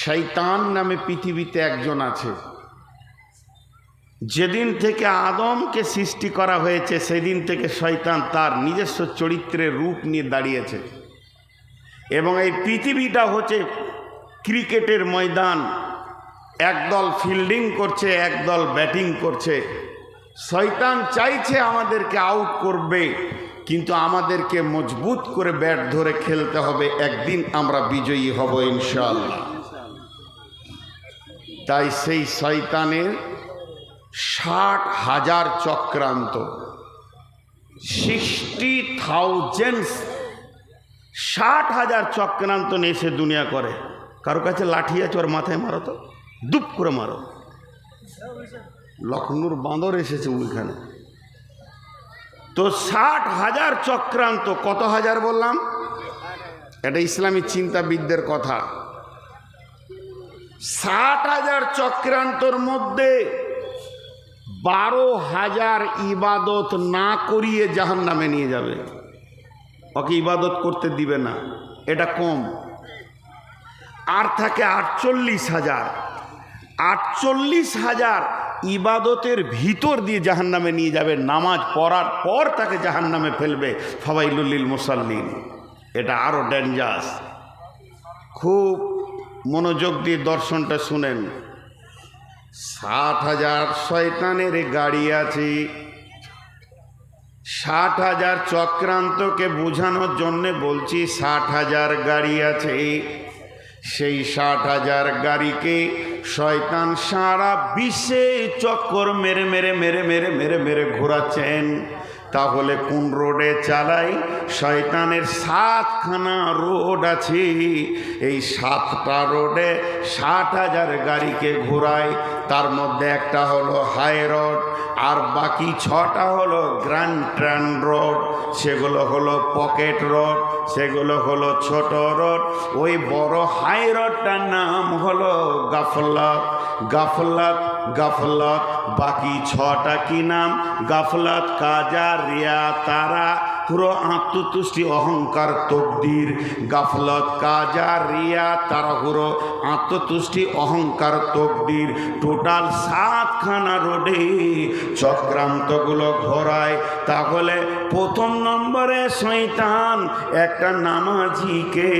শৈতান নামে পৃথিবীতে একজন আছে। যেদিন থেকে আদমকে সৃষ্টি করা হয়েছে, সেদিন থেকে শয়তান তার নিজস্ব চরিত্রের রূপ নিয়ে দাঁড়িয়েছে। এবং এই পৃথিবীটা হচ্ছে ক্রিকেটের ময়দান। একদল ফিল্ডিং করছে, একদল ব্যাটিং করছে। শয়তান চাইছে আমাদেরকে আউট করবে, কিন্তু আমাদেরকে মজবুত করে ব্যাট ধরে খেলতে হবে। একদিন আমরা বিজয়ী হব ইনশাআল্লাহ। তাই সেই শয়তানের ষাট হাজার চক্রান্ত সিক্সটি থাউজেন্ডস ষাট হাজার চক্রান্ত নিয়ে সে দুনিয়া করে। কারও কাছে লাঠি আছে, ওর মাথায় মারো তো, দুপ করে মারো। লখনৌর বাঁদর এসেছে ওইখানে। তো ষাট হাজার চক্রান্ত, কত হাজার বললাম? এটা ইসলামী চিন্তাবিদদের কথা। ষাট হাজার চক্রান্তর মধ্যে বারো হাজার ইবাদত না করিয়ে জাহান নামে নিয়ে যাবে। ওকে ইবাদত করতে দিবে না, এটা কম। আর থাকে আটচল্লিশ হাজার। আটচল্লিশ হাজার ইবাদতের ভিতর দিয়ে জাহান নামে নিয়ে যাবে, নামাজ পড়ার পর তাকে জাহান নামে ফেলবে ফবাইলুল্লিল মুসাল্লিন। এটা আরও ডেঞ্জাস খুব মনোযোগ দিয়ে দর্শনটা শুনেন। ষাট হাজার শয়তানের গাড়ি আছে। ষাট হাজার চক্রান্তকে বোঝানোর জন্যে বলছি ষাট হাজার গাড়ি আছে। সেই ষাট হাজার গাড়িকে শয়তান সারা বিশ্বে চক্কর মেরে মেরে মেরে মেরে মেরে মেরে ঘোরাচ্ছেন। তাহলে কোন রোডে চালাই? শয়তানের সাতখানা রোড আছে। এই সাতটা রোডে ষাট হাজার গাড়িকে ঘোরায়। তার মধ্যে একটা হলো হাই রোড, আর বাকি ছটা হলো গ্র্যান্ড ট্রান রোড। সেগুলো হলো পকেট রোড, সেগুলো হলো ছোট রোড। ওই বড় হাই রোডটার নাম হলো গাফলত। গাফলত গাফলত বাকি ছটা কি নাম? গাফলত কাজা রিয়া তারা পুরো আত্মতুষ্টি অহংকার, তকদির, গাফলত, কাজা, রিয়া তারা পুরো আত্মতুষ্টি, অহংকার, তকদির, টোটাল সাতখানা রোডে চক্রান্তগুলো ঘোরায়। তাহলে প্রথম নম্বরে শৈতান একটা নামাজিকে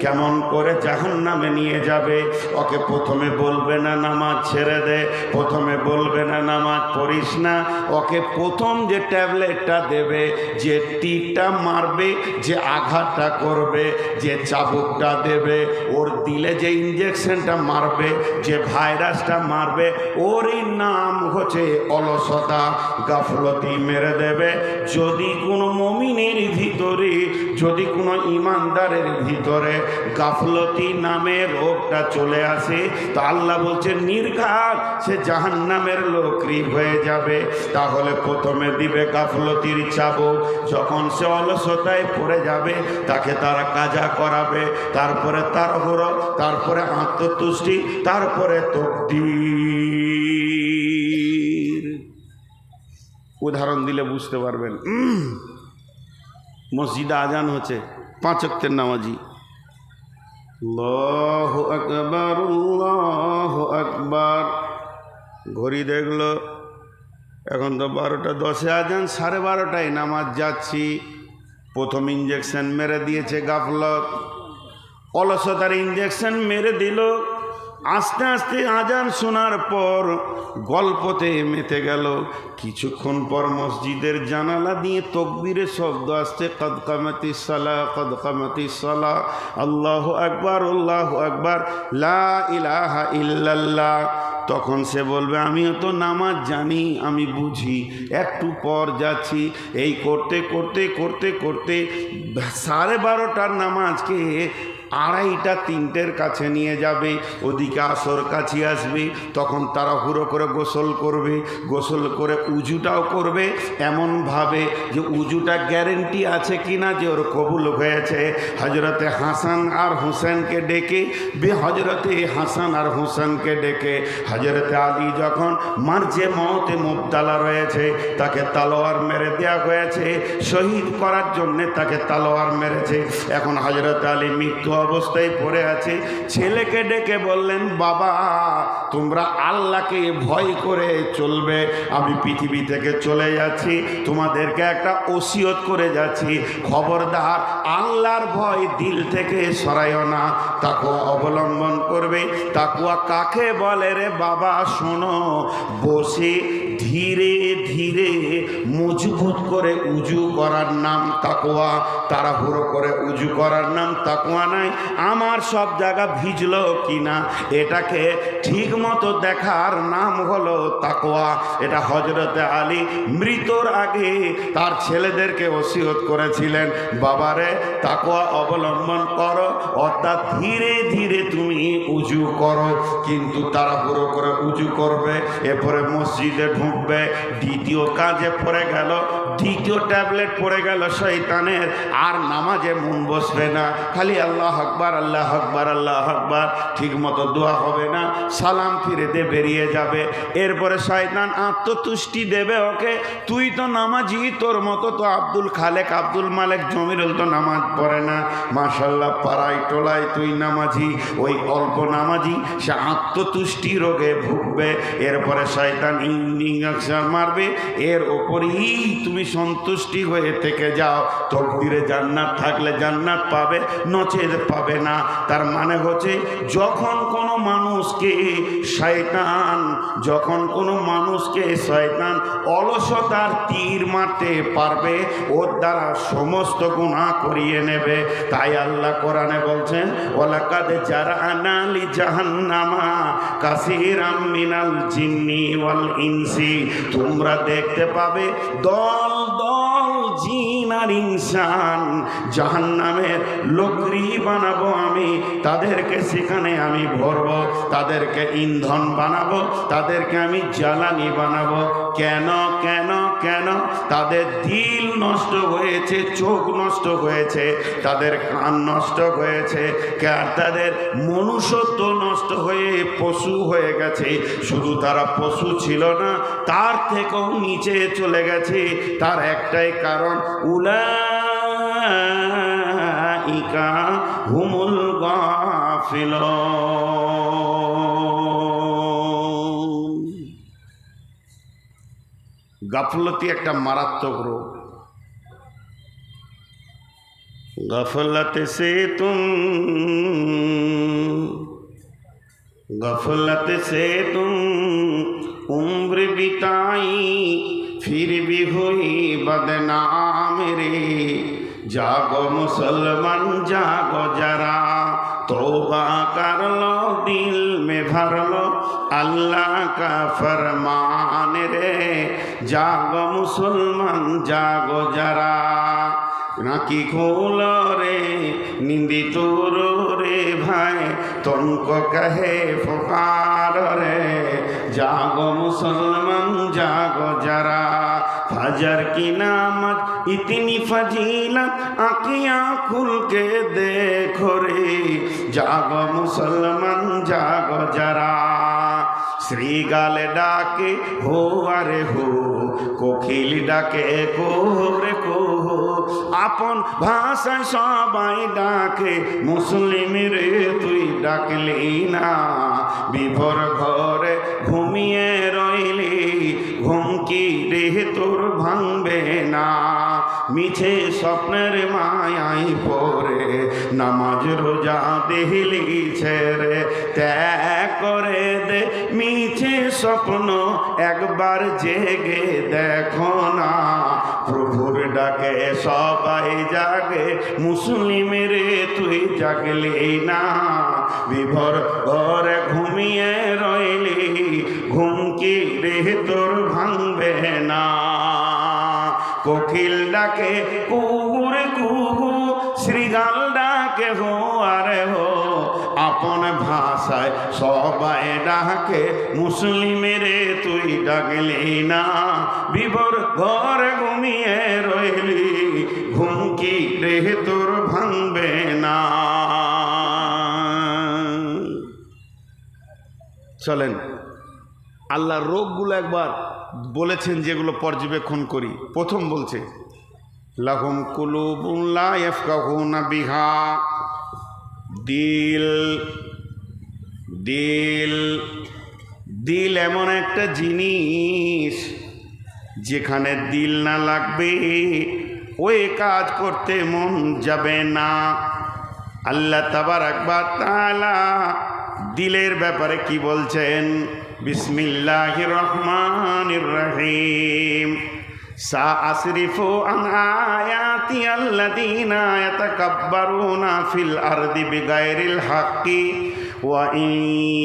কেমন করে জাহান নামে নিয়ে যাবে? ওকে প্রথমে বলবে না নামাজ ছেড়ে দে, প্রথমে বলবে না নামাজ পড়িস না। ওকে প্রথম যে ট্যাবলেটটা দেবে, যে টিকটা মারবে, যে আঘাতটা করবে, যে চাবুকটা দেবে, ওর দিলে যে ইঞ্জেকশনটা মারবে, যে ভাইরাসটা মারবে, ওরই নাম হচ্ছে অলসতা, গাফলতি মেরে দেবে। যদি কোনো মমিনের ভিতরে, যদি কোনো ইমানদারের ভিতরে গাফলতি নামে রোগটা চলে আসে, তো আল্লাহ বলছে, নির্ঘাত, সে জাহান নামের লোকরি হয়ে যাবে। তাহলে প্রথমে দিবে গাফলতির চাবক যখন সে অলসতায় পড়ে যাবে, তাকে তারা কাজা করাবে, তারপরে তার হরো তারপরে আত্মতুষ্টি, তারপরে তকদির। উদাহরণ দিলে বুঝতে পারবেন। মসজিদে আজান হচ্ছে, পাঁচ অক্টের নামাজি। আল্লাহু আকবার আল্লাহু আকবার। ঘড়ি দেখল এখন তো বারোটা, দশে আজান, সাড়ে বারোটায় নামাজ যাচ্ছি। প্রথম ইঞ্জেকশন মেরে দিয়েছে গাফলত। অলসতার ইঞ্জেকশন মেরে দিল। আস্তে আস্তে আজান শোনার পর গল্পতে মেতে গেল। কিছুক্ষণ পর মসজিদের জানালা দিয়ে তকবীরের শব্দ আসছে, কদ কামাতি সালা, কদ কামাতি সালা, আল্লাহ আকবার আল্লাহ আকবার, লা ইলাহা ইল্লাল্লাহ। তখন সে বলবে, আমিও তো নামাজ জানি, আমি বুঝি। একটু পর যাচ্ছি। এই করতে করতে করতে করতে সাড়ে বারোটার নামাজকে আড়াইটা তিনটের কাছে নিয়ে যাবে, ওদিকে আসর কাছে আসবে, তখন তারা হুড়ো করে গোসল করবে, গোসল করে উজুটাও করবে, এমনভাবে যে উজুটা গ্যারেন্টি আছে কি না যে ওর কবুল হয়েছে। হজরতে হাসান আর হুসেনকে ডেকে, বে হজরতে হাসান আর হুসেনকে ডেকে হজরতে আলী যখন মার্জে মতে মুবতালা রয়েছে, তাকে তালোয়ার মেরে দেওয়া হয়েছে, শহীদ করার জন্যে তাকে তালোয়ার মেরেছে। এখন হজরত আলী মৃত্যু অবস্থায় পড়ে আছে। ছেলেকে ডেকে বললেন, বাবা, তোমরা আল্লাহকে ভয় করে চলবে। আমি পৃথিবী থেকে চলে যাচ্ছি, তোমাদেরকে একটা ওসিয়ত করে যাচ্ছি। খবরদার, আল্লাহর ভয় দিল থেকে সরাইও না। তাকুয়া অবলম্বন করবে। তাকুয়া কাকে বলে রে বাবা? শোনো, বসে ধীরে ধীরে মজবুত করে উজু করার নাম তাকুয়া তাড়াহুড়ো করে উজু করার নাম তাকুয়া নাই। আমার সব জায়গা ভিজলো কিনা, এটাকে ঠিক মতো দেখার নাম হলো তাকুয়া এটা হজরতে আলী মৃতর আগে তার ছেলেদেরকে ওসিয়ত করেছিলেন, বাবারে তাকুয়া অবলম্বন করো, অর্থাৎ ধীরে ধীরে তুমি উজু করো। কিন্তু তাড়াহুড়ো করে উজু করবে, এরপরে মসজিদে ঢুকবে দ্বিতীয় কাজে পড়ে গেল দ্বিতীয় ট্যাবলেট পড়ে গেল শৈতানের আর নামাজে মন বসবে না। খালি আল্লাহ আকবার আল্লাহ আকবার আল্লাহ আকবার ঠিক মতো দোয়া হবে না। সালাম ফিরে দিয়ে বেরিয়ে যাবে। এরপরে শয়তান আত্মতুষ্টি দেবে ওকে। তুই তো নামাজি, তোর মতো তো আব্দুল খালেক, আব্দুল মালেক জমিরুল তো নামাজ পড়ে না। মাশাল্লাহ পাড়াই টোলায় তুই নামাজি, ওই অল্প নামাজি, সে আত্মতুষ্টি রোগে ভুগবে। এরপরে শয়তান ইঞ্জিন মারবে। এর ওপরেই তুমি সন্তুষ্টি হয়ে থেকে যাও। তকদিরে জান্নাত থাকলে জান্নাত পাবে, নচেত পাবে না। তার মানে হচ্ছে, যখন কোনো মানুষকে শয়তান, যখন কোনো মানুষকে শয়তান অলসতার তীর মারতে পারবে, ওর দ্বারা সমস্ত গুণা করিয়ে নেবে। তাই আল্লাহ কোরআনে বলছেন ওলাকাদ যারা আনালি জাহান্নামা কাসিরাম মিনাল জিন্নি ওয়াল ইনসি। তোমরা দেখতে পাবে দল দল আর ইনসান, জাহান্নামের লোকরি বানাবো আমি, তাদেরকে সেখানে আমি ভরব, তাদেরকে ইন্ধন বানাবো, তাদেরকে আমি জ্বালানি বানাবো। কেন কেন কেন? তাদের দিল নষ্ট হয়েছে, চোখ নষ্ট হয়েছে, তাদের কান নষ্ট হয়েছে তাদের মনুষ্যত্ব নষ্ট হয়ে পশু হয়ে গেছে, শুধু তারা পশু ছিল না তার থেকেও নিচে চলে গেছে। তার একটাই কারণ উলা হুমুল গাফিল গাফলতি একটা মারাত্মক রোগ। গফলতে সে তুম গফলতে সে তুম উম্র বিতাই ফির বি হই বদনাম রে জাগো মুসলমান, জাগো যারা তোবা করল দিল মে ভরলো, আল্লাহ কা ফরমান রে জাগো মুসলমান, জাগো যারা, নাকি খোল রে, নিন্দি তোর রে ভাই তোমক কহে ফকার রে। জাগ মুসলমান জাগ যারা ফাজার কি নামত ইতনি ফজিলত আঁকিয়া খুলকে দেখো রে জাগ মুসলমান জাগ যারা শ্রীগালে ডাকে হো আরে হো কোকিল ডাকে কোরে কো আপন ভাষায় সবাই ডাকে মুসলিম রে তুই ডাকলি না। বিভোর ঘরে ঘুমিয়ে রইলি ঘুমকি রে তোর ভাঙবে না? মিছে স্বপ্নের মায়াই পরে নামাজ রোজা দেহলি ছেড়ে, ত্যাগ করে দে মিছে স্বপ্ন, একবার জেগে দেখো না। প্রভুর ডাকে সবাই জাগে, মুসলিমের তুই জাগলি না। বিভর ঘরে ঘুমিয়ে রইলি ঘুমকি রে তোর ডাকে, কুকুর কুহু শ্রীগাল ডাকে হো, আরে হো। আপন ভাষায় সবাই ডাকে, মুসলিমের তুই ডাকলি না বিবর ঘরে ঘুমিয়ে রইলি, ঘুমকি রে তোর ভাঙবে না। চলেন, আল্লাহর রোগগুলো একবার বলেছেন যেগুলো পর্যবেক্ষণ করি। প্রথম বলছে লাহুম কুলুবুল্লা ইফকাহুনা বিহা। দিল দিল দিল এমন একটা জিনিস যেখানে দিল না লাগবে, ওই কাজ করতে মন যাবে না। আল্লাহ তাবার আকবর তালা দিলের ব্যাপারে কি বলছেন? বিসমিল্লাহ রহমান রহিম। সাআসরিফু আন আয়াতি আল্লাযীনা ইয়াতাকাব্বারুনা ফিল আরদি বিগাইরিল হাক্কি وإن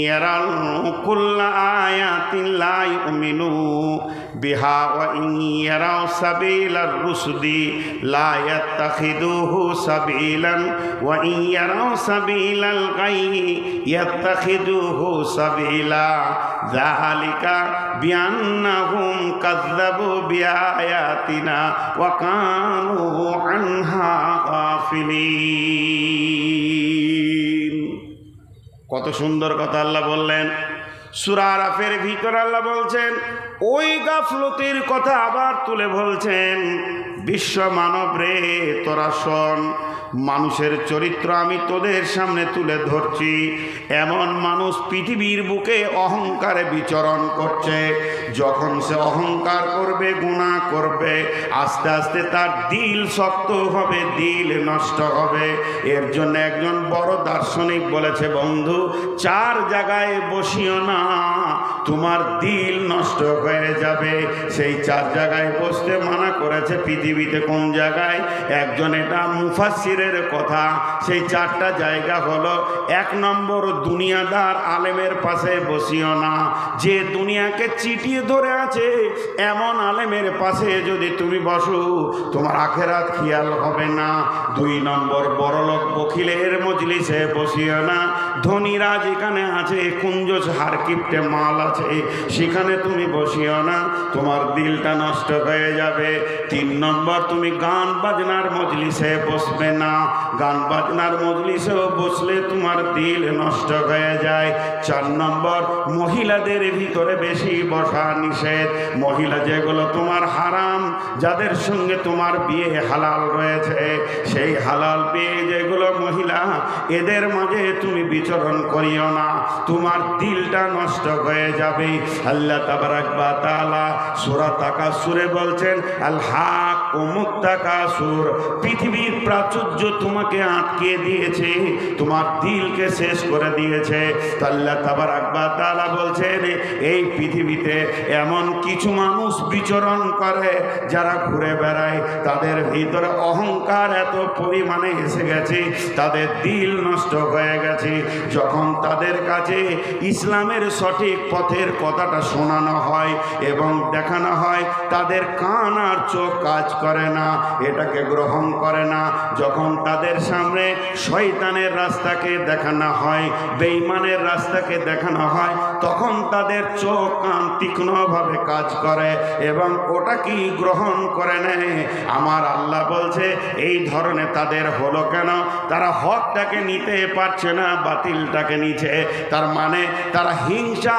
يروا كل آيات لا يؤمنوا بها وإن يروا سبيل الرشد لا يتخذوه سبيلا وإن يروا سبيل الغي يتخذوه سبيلا ذلك بأنهم كذبوا بآياتنا وكانوا عنها غافلين কত সুন্দর কথা আল্লাহ বললেন। সুরার সুরারাফের ভিতর আল্লাহ বলছেন, ওই গাফলতির কথা আবার তুলে বলছেন, বিশ্ব মানব রে, তোরা শোন মানুষের চরিত্র আমি তোদের সামনে তুলে ধরছি। এমন মানুষ পৃথিবীর বুকে অহংকারে বিচরণ করছে। যখন সে অহংকার করবে গুণা করবে, আস্তে আস্তে তার দিল শক্ত হবে, দিল নষ্ট হবে। এর জন্য একজন বড় দার্শনিক বলেছে, বন্ধু, চার জায়গায় বসিও না। তোমার দিল নষ্ট হয়ে যাবে। সেই চার জায়গায় বসতে মানা করেছে পৃথিবীতে কোন জায়গায়? একজন এটা মুফাসিরের কথা, সেই চারটা জায়গা হলো, এক নম্বর দুনিয়াদার আলেমের পাশে বসিও না। যে দুনিয়াকে চিটিয়ে ধরে আছে, এমন আলেমের পাশে যদি তুমি বসো, তোমার আখেরাত খেয়াল হবে না। দুই নম্বর বড়লোক বকিলের মজলিসে বসিও না। ধনীরা যেখানে আছে, কুঞ্জ হারকিপ্টে মাল আছে। সেখানে তুমি বসিও না, তোমার দিলটা নষ্ট হয়ে যাবে। তিন নম্বর, তুমি গান বাজনার মজলিসে বসবে না। গান বাজনার মজলিসেও বসলে তোমার দিল নষ্ট হয়ে যায়। চার নম্বর, মহিলাদের ভিতরে বেশি বসা নিষেধ। মহিলা যেগুলো তোমার হারাম, যাদের সঙ্গে তোমার বিয়ে হালাল রয়েছে, সেই হালাল বিয়ে যেগুলো মহিলা, এদের মাঝে তুমি বিচরণ করিও না। তোমার দিলটা নষ্ট হয়ে যাবে। আল্লাহ তাবারাকবা তাআলা সূরা তাকাসুরে বলছেন আল হাক ও মুত্তাকাসুর পৃথিবীর প্রাচুর্য তোমাকে আটকে দিয়েছে, তোমার দিলকে শেষ করে দিয়েছে। আল্লাহ তাবারাকবা তাআলা বলছেন, এই পৃথিবীতে এমন কিছু মানুষ বিচরণ করে যারা ঘুরে বেড়ায়। তাদের ভিতরে অহংকার এত পরিমাণে এসে গেছে, তাদের দিল নষ্ট হয়ে গেছে। যখন তাদের কাছে ইসলামের সঠিক পথের কথাটা শোনানো হয় এবং দেখানো হয়, তাদের কান আর চোখ কাজ করে না, এটাকে গ্রহণ করে না। যখন তাদের সামনে শয়তানের রাস্তাকে দেখানো হয় বেইমানের রাস্তাকে দেখানো হয় তখন তাদের চোখ কান তীক্ষ্ণভাবে কাজ করে এবং ওটা কি গ্রহণ করে নেয়? আমার আল্লাহ বলছে, এই ধরনের তাদের হলো কেন? তারা হকটাকে নিতে পারছে না, বাতিলটাকে নিচে তার মানে তারা হিংসা